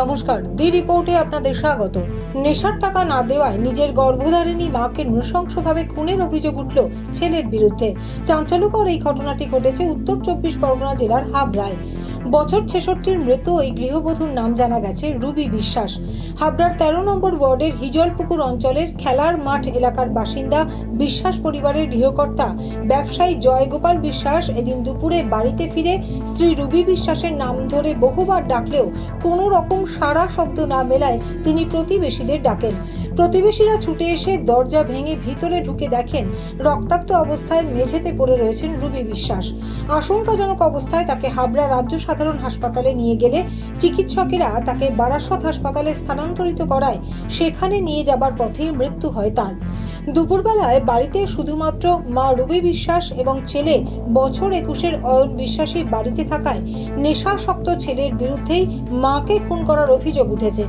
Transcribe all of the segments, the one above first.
নমস্কার, দি রিপোর্টে আপনাদের স্বাগত। নেশার টাকা না দেওয়ায় নিজের গর্ভধারিণী মাকে নৃশংসভাবে খুনের অভিযোগ উঠল ছেলের বিরুদ্ধে। চাঞ্চল্যকর এই ঘটনাটি ঘটেছে উত্তর চব্বিশ পরগনা জেলার হাবড়ায়। বছর ছেষট্টির মৃত ওই গৃহবধূর নাম জানা গেছে রুবি বিশ্বাস। হাবড়ার তেরো নম্বর ওয়ার্ডের হিজলপুকুর অঞ্চলের খেলার মাঠ এলাকার বাসিন্দা বিশ্বাস পরিবারের গৃহকর্তা। ব্যবসায়ী জয়গোপাল বিশ্বাস এদিন দুপুরে বাড়িতে ফিরে স্ত্রী রুবি বিশ্বাসের নাম ধরে বহুবার ডাকলেও কোনো রকম সারা শব্দ না মেলায় তিনি প্রতিবেশীদের ডাকেন। প্রতিবেশীরা ছুটে এসে দরজা ভেঙে ভিতরে ঢুকে দেখেন রক্তাক্ত অবস্থায় মেঝেতে পড়ে রয়েছেন রুবি বিশ্বাস। আশঙ্কাজনক অবস্থায় তাকে হাবড়া রাজ্য সাধারণ হাসপাতালে নিয়ে গেলে চিকিৎসকেরা তাকে বারাসত হাসপাতালে স্থানান্তরিত করায় সেখানে নিয়ে যাবার পথেই মৃত্যু হয় তার। দুপুরবেলায় বাড়িতে শুধুমাত্র মা রুবি বিশ্বাস এবং ছেলে বছর একুশের অয়ন বিশ্বাসী বাড়িতে থাকায় নেশাসক্ত ছেলের বিরুদ্ধেই মাকে খুন করার অভিযোগ উঠেছে।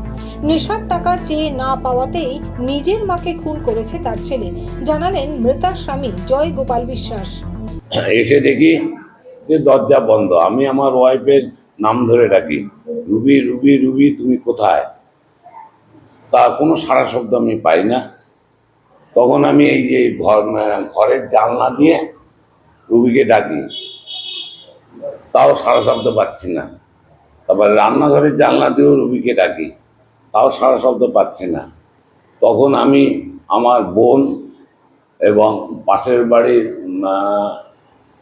নেশার টাকা চেয়ে না পাওয়াতেই নিজের মাকে খুন করেছে তার ছেলে। জানালেন মৃতার স্বামী জয় গোপাল বিশ্বাস। এসে দেখি যে দরজা বন্ধ, আমি আমার ওয়াইফের নাম ধরে ডাকি, রুবি রুবি রুবি, তুমি কোথায়? তা কোনো সারা শব্দ আমি পাই না। তখন আমি এই যে ঘর, ঘরের জানলা দিয়ে রুবিকে ডাকি, তাও সারা শব্দ পাচ্ছি না। তারপর রান্নাঘরের জানলা দিয়েও রুবিকে ডাকি, তাও সারা শব্দ পাচ্ছি না। তখন আমি আমার বোন এবং পাশের বাড়ির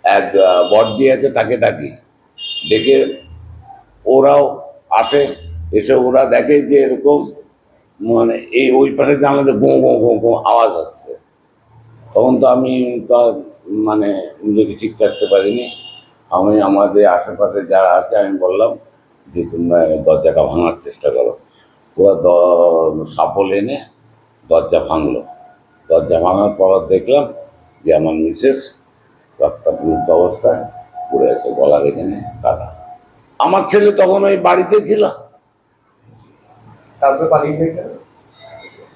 এক আহ, বড়দি আছে তাকে ডাকি। ডেকে ওরাও আসে এসে ওরা দেখে যে এরকম মানে এই ওই পাশে জানলাতে গো গো গো গো আওয়াজ আসছে। তখন তো আমি তো আর মানে নিজেকে ঠিক থাকতে পারিনি। আমি আমাদের আশেপাশে যারা আছে আমি বললাম যে তোমরা দরজাটা ভাঙার চেষ্টা করো। ওরা দ- সাপল এনে দরজা ভাঙলো। দরজা ভাঙার পর দেখলাম যে আমার মিসেস রক্তাপ্লুত অবস্থায় পড়ে আছে গলার এখানে কাটা আমার ছেলে তখন ওই বাড়িতে ছিল। তারপরে পালিয়ে যায় কেন?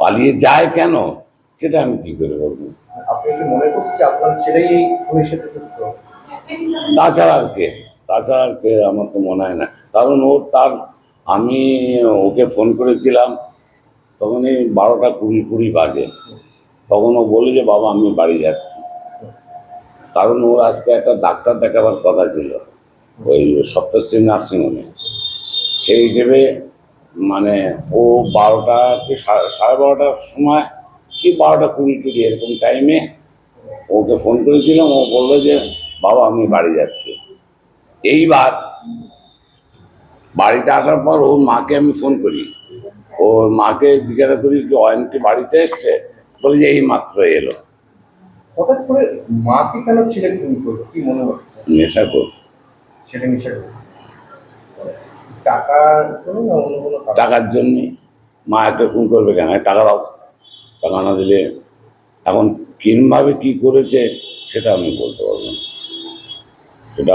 পালিয়ে যায় কেন? সেটা আমি কি করে বলব? আপনি কি মনে করছেন যে আপনার ছেলেই এই খুনের সাথে যুক্ত তাছাড়া আর কে? তাছাড়া আর কে? আমার তো মনে হয় না। কারণ ওর তার আমি ওকে ফোন করেছিলাম তখন এই বারোটা কুড়ি কুড়ি বাজে। তখন ও বলে যে বাবা আমি বাড়ি যাচ্ছি। কারণ ওর আজকে একটা ডাক্তার দেখাবার কথা ছিল, ওই সপ্তশ্রী নার্সিংহোমে। সেই হিসেবে মানে ও বারোটা কি সাড়ে বারোটার সময় কি বারোটা কুড়ি কুড়ি এরকম টাইমে ওকে ফোন করেছিলাম, ও বলল যে, বাবা, আমি বাড়ি যাচ্ছি। এইবার বাড়িতে আসার পর ওর মাকে আমি ফোন করি। ওর মাকে জিজ্ঞাসা করি কি অয়নকে বাড়িতে এসছে? বলে যে, এই মাত্র এলো। হঠাৎ করে মাকে কেন ছেলে খুন করল? কি মনে হচ্ছে? নেশা করবে ছেলে নেশা করবে টাকার জন্য না অন্য কোনো কারণ? টাকার জন্যে। মা একটা খুন করবে কেন? এই টাকা দাও। টাকা না দিলে এখন কিনভাবে কি করেছে সেটা আমি বলতে পারব না। সেটা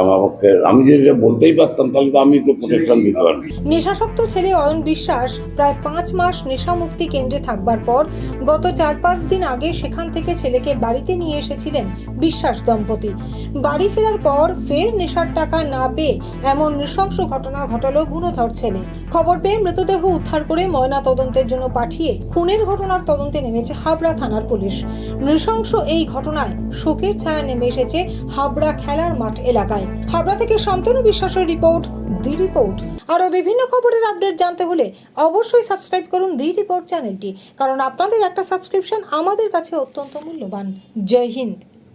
আমি যদি বলতেই পারতাম, তাহলে তো আমি তো প্রোটেকশন দিতে পারবি নেশাসক্ত ছেলে অয়ন বিশ্বাস প্রায় পাঁচ মাস নেশামুক্তি কেন্দ্রে থাকবার পর গত চার পাঁচ দিন আগে সেখান থেকে ছেলেকে বাড়িতে নিয়ে এসেছিলেন বিশ্বাস দম্পতি। বাড়ি ফেরার পর ফের নেশার টাকা না পেয়ে এমন নৃশংস ঘটনা ঘটালো গুণধর ছেলে। খবর পেয়ে মৃতদেহ উদ্ধার করে ময়না তদন্তের জন্য পাঠিয়ে খুনের ঘটনার তদন্তে নেমেছে হাবড়া থানার পুলিশ। নৃশংস এই ঘটনায় শোকের ছায়া নেমে এসেছে হাবড়া খেলার মাঠ এলাকায়। হাবড়া থেকে শান্তনু বিশ্বাসের রিপোর্ট, দি রিপোর্ট। আরও বিভিন্ন খবরের আপডেট জানতে হলে অবশ্যই সাবস্ক্রাইব করুন দি রিপোর্ট চ্যানেলটি, কারণ আপনাদের একটা সাবস্ক্রিপশন আমাদের কাছে অত্যন্ত মূল্যবান। জয় হিন্দ।